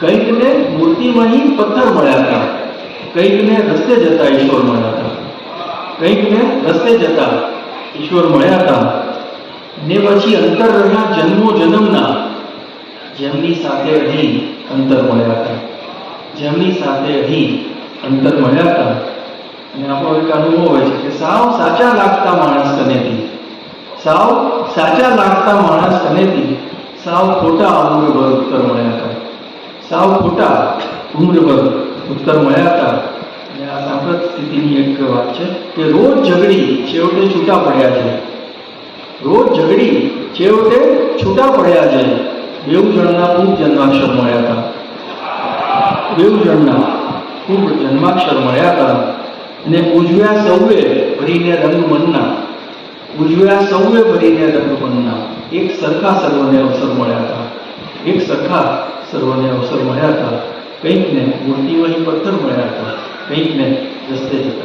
કંઈકને મૂર્તિમાં પથ્થર મળ્યા હતા કંઈકને રસ્તે જતા ઈશ્વર મળ્યા હતા કંઈકને રસ્તે જતા ઈશ્વર મળ્યા હતા ને પછી અંતર રહ્યા જન્મો જન્મના જેમની સાથે અહીં અંતર મળ્યા હતા જેમની સાથે અહીં અંતર મળ્યા હતા અને આપણો એક અનુભવ હોય છે કે સાવ સાચા લાગતા માણસ કનેથી સાવ સાચા લાગતા માણસ કનેથી સાવ ખોટા ઉમ્રભર ઉત્તર મળ્યા હતા સાવ ખોટા ઉમ્રભર ઉત્તર મળ્યા હતા. અને આ સાંપ્રત સ્થિતિની એક વાત છે કે રોજ ઝઘડી છેવટે છૂટા પડ્યા છે. રોજ ઝઘડી છેવટે છૂટા પડ્યા છે. બેઉ જણના ખૂબ જન્માક્ષર મળ્યા હતા. બેઉ જણના ખૂબ જન્માક્ષર મળ્યા હતા. અને ઉજવ્યા સૌએ ભરીને રંગ મનના. ઉજવ્યા સૌએ ભરીને રંગ મનના. એક સરખા સર્વને અવસર મળ્યા હતા. એક સરખા સર્વને અવસર મળ્યા હતા. કંઈકને મૂર્તિઓની પથ્થર મળ્યા હતા. કંઈકને રસ્તે જતા